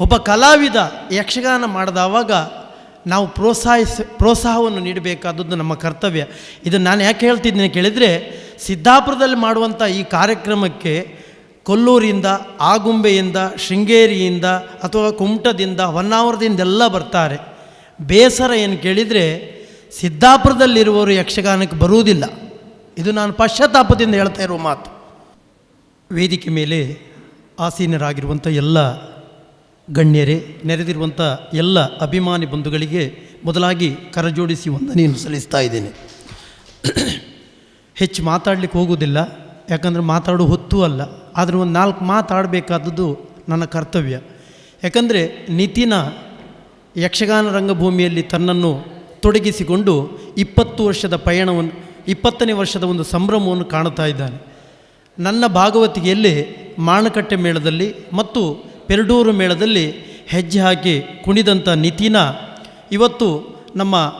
ಒಬ್ಬ ಕಲಾವಿದ ಯಕ್ಷಗಾನ ಮಾಡಿದವಾಗ ನಾವು ಪ್ರೋತ್ಸಾಹಿಸ, ಪ್ರೋತ್ಸಾಹವನ್ನು ನೀಡಬೇಕಾದದ್ದು ನಮ್ಮ ಕರ್ತವ್ಯ. ಇದು ನಾನು ಯಾಕೆ ಹೇಳ್ತಿದ್ದೀನಿ ಕೇಳಿದರೆ, ಸಿದ್ದಾಪುರದಲ್ಲಿ ಮಾಡುವಂಥ ಈ ಕಾರ್ಯಕ್ರಮಕ್ಕೆ ಕೊಲ್ಲೂರಿಂದ, ಆಗುಂಬೆಯಿಂದ, ಶೃಂಗೇರಿಯಿಂದ ಅಥವಾ ಕುಮಟದಿಂದ, ಹೊನ್ನಾವರದಿಂದ ಎಲ್ಲ ಬರ್ತಾರೆ. ಬೇಸರ ಏನು ಕೇಳಿದರೆ, ಸಿದ್ದಾಪುರದಲ್ಲಿರುವವರು ಯಕ್ಷಗಾನಕ್ಕೆ ಬರುವುದಿಲ್ಲ. ಇದು ನಾನು ಪಶ್ಚಾತ್ತಾಪದಿಂದ ಹೇಳ್ತಾ ಇರುವ ಮಾತು. ವೇದಿಕೆ ಮೇಲೆ ಆಸೀನರಾಗಿರುವಂಥ ಎಲ್ಲ ಗಣ್ಯರೇ, ನೆರೆದಿರುವಂಥ ಎಲ್ಲ ಅಭಿಮಾನಿ ಬಂಧುಗಳಿಗೆ ಮೊದಲಾಗಿ ಕರಜೋಡಿಸಿ ವಂದನೆಯನ್ನು ಸಲ್ಲಿಸ್ತಾ ಇದ್ದೇನೆ. ಹೆಚ್ಚು ಮಾತಾಡಲಿಕ್ಕೆ ಹೋಗೋದಿಲ್ಲ ಯಾಕಂದರೆ ಮಾತಾಡೋ ಹೊತ್ತು ಅಲ್ಲ. ಆದರೆ ಒಂದು ನಾಲ್ಕು ಮಾತಾಡಬೇಕಾದದ್ದು ನನ್ನ ಕರ್ತವ್ಯ. ಯಾಕಂದರೆ ನಿತಿನ ಯಕ್ಷಗಾನ ರಂಗಭೂಮಿಯಲ್ಲಿ ತನ್ನನ್ನು ತೊಡಗಿಸಿಕೊಂಡು ಇಪ್ಪತ್ತು ವರ್ಷದ ಪಯಣವನ್ನು ಇಪ್ಪತ್ತನೇ ವರ್ಷದ ಒಂದು ಸಂಭ್ರಮವನ್ನು ಕಾಣುತ್ತಾ ಇದ್ದಾನೆ. ನನ್ನ ಭಾಗವತಿಗೆಯಲ್ಲಿ ಮಾಣಕಟ್ಟೆ ಮೇಳದಲ್ಲಿ ಮತ್ತು ಪೆರಡೂರು ಮೇಳದಲ್ಲಿ ಹೆಜ್ಜೆ ಹಾಕಿ ಕುಣಿದಂಥ ನಿತಿನ ಇವತ್ತು ನಮ್ಮ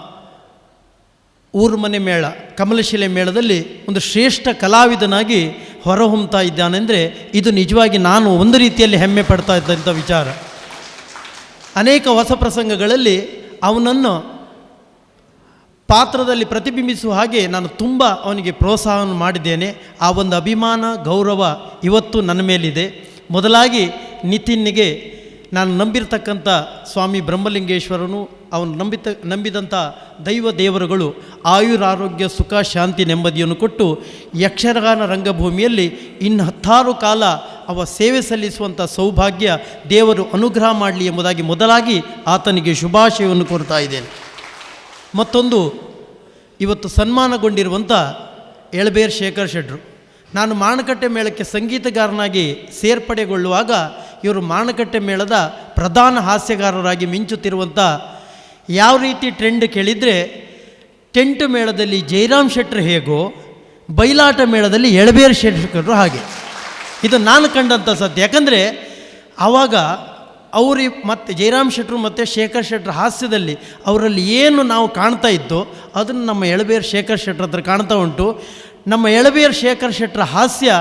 ಊರು ಮನೆ ಮೇಳ, ಕಮಲಶಿಲೆ ಮೇಳದಲ್ಲಿ ಒಂದು ಶ್ರೇಷ್ಠ ಕಲಾವಿದನಾಗಿ ಹೊರಹೊಮ್ತಾ ಇದ್ದಾನೆಂದರೆ ಇದು ನಿಜವಾಗಿ ನಾನು ಒಂದು ರೀತಿಯಲ್ಲಿ ಹೆಮ್ಮೆ ಪಡ್ತಾ ಇದ್ದಂಥ ವಿಚಾರ. ಅನೇಕ ಹೊಸ ಪ್ರಸಂಗಗಳಲ್ಲಿ ಅವನನ್ನು ಪಾತ್ರದಲ್ಲಿ ಪ್ರತಿಬಿಂಬಿಸುವ ಹಾಗೆ ನಾನು ತುಂಬ ಅವನಿಗೆ ಪ್ರೋತ್ಸಾಹವನ್ನು ಮಾಡಿದ್ದೇನೆ. ಆ ಒಂದು ಅಭಿಮಾನ, ಗೌರವ ಇವತ್ತು ನನ್ನ ಮೇಲಿದೆ. ಮೊದಲಾಗಿ ನಿತಿನ್ನಿಗೆ ನಾನು ನಂಬಿರ್ತಕ್ಕಂಥ ಸ್ವಾಮಿ ಬ್ರಹ್ಮಲಿಂಗೇಶ್ವರನು, ಅವನು ನಂಬಿತ, ನಂಬಿದಂಥ ದೈವ ದೇವರುಗಳು ಆಯುರಾರೋಗ್ಯ, ಸುಖ, ಶಾಂತಿ, ನೆಮ್ಮದಿಯನ್ನು ಕೊಟ್ಟು ಯಕ್ಷರಗಾನ ರಂಗಭೂಮಿಯಲ್ಲಿ ಇನ್ನು ಹತ್ತಾರು ಕಾಲ ಅವ ಸೇವೆ ಸಲ್ಲಿಸುವಂಥ ಸೌಭಾಗ್ಯ ದೇವರು ಅನುಗ್ರಹ ಮಾಡಲಿ ಎಂಬುದಾಗಿ ಮೊದಲಾಗಿ ಆತನಿಗೆ ಶುಭಾಶಯವನ್ನು ಕೋರ್ತಾ ಇದ್ದೇನೆ. ಮತ್ತೊಂದು, ಇವತ್ತು ಸನ್ಮಾನಗೊಂಡಿರುವಂಥ ಎಳಬೇರ್ ಶೇಖರ್ ಶೆಟ್ರು. ನಾನು ಮಾಣಕಟ್ಟೆ ಮೇಳಕ್ಕೆ ಸಂಗೀತಗಾರನಾಗಿ ಸೇರ್ಪಡೆಗೊಳ್ಳುವಾಗ ಇವರು ಮಾರುಕಟ್ಟೆ ಮೇಳದ ಪ್ರಧಾನ ಹಾಸ್ಯಗಾರರಾಗಿ ಮಿಂಚುತ್ತಿರುವಂಥ ಯಾವ ರೀತಿ ಟ್ರೆಂಡ್ ಕೇಳಿದರೆ, ಟೆಂಟ್ ಮೇಳದಲ್ಲಿ ಜೈರಾಮ್ ಶೆಟ್ಟರ್ ಹೇಗೋ ಬಯಲಾಟ ಮೇಳದಲ್ಲಿ ಎಳಬೇರು ಶೆಟ್ಟರು ಹಾಗೆ. ಇದು ನಾನು ಕಂಡಂಥ ಸತ್ಯ ಯಾಕಂದರೆ ಆವಾಗ ಅವರು ಮತ್ತು ಜೈರಾಮ್ ಶೆಟ್ಟರು ಮತ್ತು ಶೇಖರ್ ಶೆಟ್ಟರ್ ಹಾಸ್ಯದಲ್ಲಿ ಅವರಲ್ಲಿ ಏನು ನಾವು ಕಾಣ್ತಾ ಇದ್ದೋ, ಅದನ್ನು ನಮ್ಮ ಎಳಬೇರು ಶೇಖರ್ ಶೆಟ್ಟರ್ ಹತ್ರ ಕಾಣ್ತಾ ಉಂಟು. ನಮ್ಮ ಎಳಬೇರು ಶೇಖರ್ ಶೆಟ್ಟರ ಹಾಸ್ಯ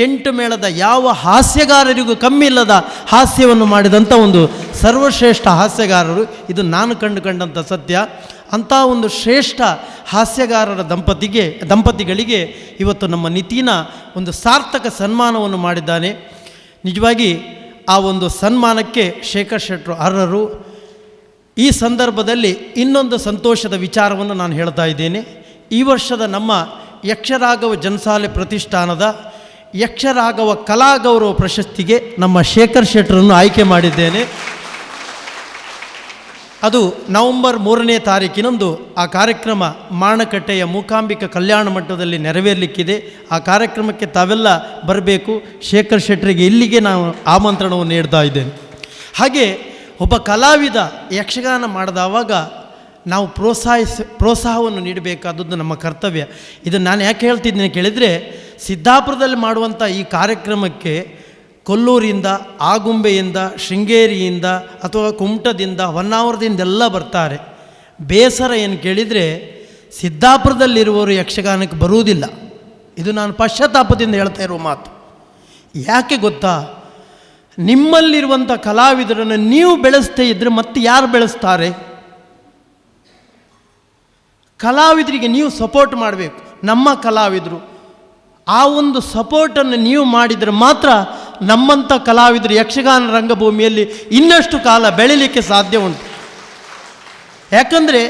ಟೆಂಟ್ ಮೇಳದ ಯಾವ ಹಾಸ್ಯಗಾರರಿಗೂ ಕಮ್ಮಿ ಇಲ್ಲದ ಹಾಸ್ಯವನ್ನು ಮಾಡಿದಂಥ ಒಂದು ಸರ್ವಶ್ರೇಷ್ಠ ಹಾಸ್ಯಗಾರರು, ಇದು ನಾನು ಕಂಡುಕೊಂಡಂಥ ಸತ್ಯ. ಅಂಥ ಒಂದು ಶ್ರೇಷ್ಠ ಹಾಸ್ಯಗಾರರ ದಂಪತಿಗೆ, ದಂಪತಿಗಳಿಗೆ ಇವತ್ತು ನಮ್ಮ ನಿತಿನ ಒಂದು ಸಾರ್ಥಕ ಸನ್ಮಾನವನ್ನು ಮಾಡಿದ್ದಾನೆ. ನಿಜವಾಗಿ ಆ ಒಂದು ಸನ್ಮಾನಕ್ಕೆ ಶೇಖರ್ ಶೆಟ್ಟರು ಅರ್ಹರು. ಈ ಸಂದರ್ಭದಲ್ಲಿ ಇನ್ನೊಂದು ಸಂತೋಷದ ವಿಚಾರವನ್ನು ನಾನು ಹೇಳ್ತಾ ಇದ್ದೇನೆ. ಈ ವರ್ಷದ ನಮ್ಮ ಯಕ್ಷರಾಘವ ಜನಸಾಲೆ ಪ್ರತಿಷ್ಠಾನದ ಯಕ್ಷರಾಘವ ಕಲಾಗೌರವ ಪ್ರಶಸ್ತಿಗೆ ನಮ್ಮ ಶೇಖರ್ ಶೆಟ್ಟರನ್ನು ಆಯ್ಕೆ ಮಾಡಿದ್ದೇನೆ. ಅದು ನವೆಂಬರ್ ಮೂರನೇ ತಾರೀಕಿನಂದು ಆ ಕಾರ್ಯಕ್ರಮ ಮಾಣಕಟ್ಟೆಯ ಮೂಕಾಂಬಿಕ ಕಲ್ಯಾಣ ಮಟ್ಟದಲ್ಲಿ ನೆರವೇರಲಿಕ್ಕಿದೆ. ಆ ಕಾರ್ಯಕ್ರಮಕ್ಕೆ ತಾವೆಲ್ಲ ಬರಬೇಕು. ಶೇಖರ್ ಶೆಟ್ಟರಿಗೆ ಇಲ್ಲಿಗೆ ನಾನು ಆಮಂತ್ರಣವನ್ನು ನೀಡ್ತಾ ಇದ್ದೇನೆ. ಹಾಗೆ ಒಬ್ಬ ಕಲಾವಿದ ಯಕ್ಷಗಾನ ಮಾಡಿದವಾಗ ನಾವು ಪ್ರೋತ್ಸಾಹಿಸಿ, ಪ್ರೋತ್ಸಾಹವನ್ನು ನೀಡಬೇಕಾದದ್ದು ನಮ್ಮ ಕರ್ತವ್ಯ. ಇದು ನಾನು ಯಾಕೆ ಹೇಳ್ತಿದ್ದೀನಿ ಕೇಳಿದರೆ ಸಿದ್ದಾಪುರದಲ್ಲಿ ಮಾಡುವಂಥ ಈ ಕಾರ್ಯಕ್ರಮಕ್ಕೆ ಕೊಲ್ಲೂರಿಂದ, ಆಗುಂಬೆಯಿಂದ, ಶೃಂಗೇರಿಯಿಂದ ಅಥವಾ ಕುಮಟದಿಂದ ಹೊನ್ನಾವರದಿಂದ ಎಲ್ಲ ಬರ್ತಾರೆ. ಬೇಸರ ಏನು ಕೇಳಿದರೆ ಸಿದ್ದಾಪುರದಲ್ಲಿರುವವರು ಯಕ್ಷಗಾನಕ್ಕೆ ಬರುವುದಿಲ್ಲ. ಇದು ನಾನು ಪಶ್ಚಾತ್ತಾಪದಿಂದ ಹೇಳ್ತಾ ಇರುವ ಮಾತು. ಯಾಕೆ ಗೊತ್ತಾ? ನಿಮ್ಮಲ್ಲಿರುವಂಥ ಕಲಾವಿದರನ್ನು ನೀವು ಬೆಳೆಸ್ತೇ ಇದ್ದರೆ ಮತ್ತೆ ಯಾರು ಬೆಳೆಸ್ತಾರೆ? ಕಲಾವಿದರಿಗೆ ನೀವು ಸಪೋರ್ಟ್ ಮಾಡಬೇಕು. ನಮ್ಮ ಕಲಾವಿದರು ಆ ಒಂದು ಸಪೋರ್ಟನ್ನು ನೀವು ಮಾಡಿದರೆ ಮಾತ್ರ ನಮ್ಮಂಥ ಕಲಾವಿದರು ಯಕ್ಷಗಾನ ರಂಗಭೂಮಿಯಲ್ಲಿ ಇನ್ನಷ್ಟು ಕಾಲ ಬೆಳೀಲಿಕ್ಕೆ ಸಾಧ್ಯ ಉಂಟು. ಯಾಕಂದರೆ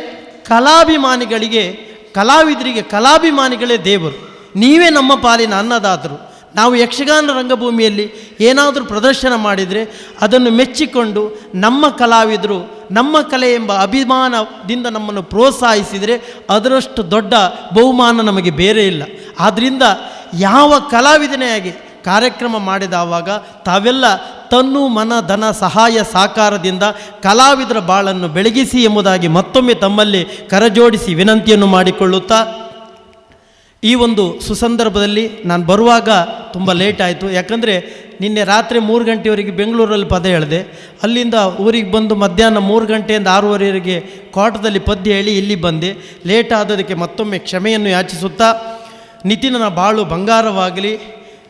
ಕಲಾಭಿಮಾನಿಗಳಿಗೆ, ಕಲಾವಿದರಿಗೆ, ಕಲಾಭಿಮಾನಿಗಳೇ ದೇವರು. ನೀವೇ ನಮ್ಮ ಪಾಲಿನ ಅನ್ನದಾತರು. ನಾವು ಯಕ್ಷಗಾನ ರಂಗಭೂಮಿಯಲ್ಲಿ ಏನಾದರೂ ಪ್ರದರ್ಶನ ಮಾಡಿದರೆ ಅದನ್ನು ಮೆಚ್ಚಿಕೊಂಡು ನಮ್ಮ ಕಲಾವಿದರು, ನಮ್ಮ ಕಲೆ ಎಂಬ ಅಭಿಮಾನದಿಂದ ನಮ್ಮನ್ನು ಪ್ರೋತ್ಸಾಹಿಸಿದರೆ ಅದರಷ್ಟು ದೊಡ್ಡ ಬಹುಮಾನ ನಮಗೆ ಬೇರೆ ಇಲ್ಲ. ಆದ್ದರಿಂದ ಯಾವ ಕಲಾವಿದನೆಯಾಗಿ ಕಾರ್ಯಕ್ರಮ ಮಾಡಿದಾವಾಗ ತಾವೆಲ್ಲ ತನ್ನು ಮನ ಧನ ಸಹಾಯ ಸಾಕಾರದಿಂದ ಕಲಾವಿದರ ಬಾಳನ್ನು ಬೆಳಗಿಸಿ ಎಂಬುದಾಗಿ ಮತ್ತೊಮ್ಮೆ ತಮ್ಮಲ್ಲಿ ಕರಜೋಡಿಸಿ ವಿನಂತಿಯನ್ನು ಮಾಡಿಕೊಳ್ಳುತ್ತಾ ಈ ಒಂದು ಸುಸಂದರ್ಭದಲ್ಲಿ ನಾನು ಬರುವಾಗ ತುಂಬ ಲೇಟ್ ಆಯಿತು. ಯಾಕಂದರೆ ನಿನ್ನೆ ರಾತ್ರಿ ಮೂರು ಗಂಟೆವರೆಗೆ ಬೆಂಗಳೂರಲ್ಲಿ ಪದ ಹೇಳಿದೆ. ಅಲ್ಲಿಂದ ಊರಿಗೆ ಬಂದು ಮಧ್ಯಾಹ್ನ ಮೂರು ಗಂಟೆಯಿಂದ ಆರೂವರೆವರೆಗೆ ಕೋಟದಲ್ಲಿ ಪದ್ಯ ಹೇಳಿ ಇಲ್ಲಿ ಬಂದೆ. ಲೇಟ್ ಆದದಕ್ಕೆ ಮತ್ತೊಮ್ಮೆ ಕ್ಷಮೆಯನ್ನು ಯಾಚಿಸುತ್ತಾ ನಿತಿನನ ಬಾಳು ಬಂಗಾರವಾಗಲಿ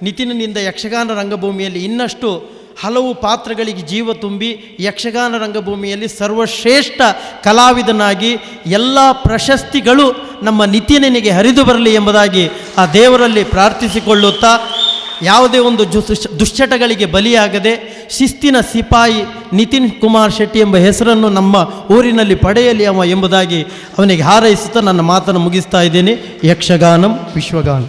ನಿತಿನಿಂದ ಯಕ್ಷಗಾನ ರಂಗಭೂಮಿಯಲ್ಲಿ ಇನ್ನಷ್ಟು ಹಲವು ಪಾತ್ರಗಳಿಗೆ ಜೀವ ತುಂಬಿ ಯಕ್ಷಗಾನ ರಂಗಭೂಮಿಯಲ್ಲಿ ಸರ್ವಶ್ರೇಷ್ಠ ಕಲಾವಿದನಾಗಿ ಎಲ್ಲ ಪ್ರಶಸ್ತಿಗಳು ನಮ್ಮ ನಿತಿನನಿಗೆ ಹರಿದು ಬರಲಿ ಎಂಬುದಾಗಿ ಆ ದೇವರಲ್ಲಿ ಪ್ರಾರ್ಥಿಸಿಕೊಳ್ಳುತ್ತಾ ಯಾವುದೇ ಒಂದು ದುಶ್ಚಟಗಳಿಗೆ ಬಲಿಯಾಗದೆ ಶಿಸ್ತಿನ ಸಿಪಾಯಿ ನಿತಿನ್ ಕುಮಾರ್ ಶೆಟ್ಟಿ ಎಂಬ ಹೆಸರನ್ನು ನಮ್ಮ ಊರಿನಲ್ಲಿ ಪಡೆಯಲಿ ಅವ ಎಂಬುದಾಗಿ ಅವನಿಗೆ ಹಾರೈಸುತ್ತಾ ನನ್ನ ಮಾತನ್ನು ಮುಗಿಸ್ತಾ ಇದ್ದೇನೆ. ಯಕ್ಷಗಾನಂ ವಿಶ್ವಗಾನ.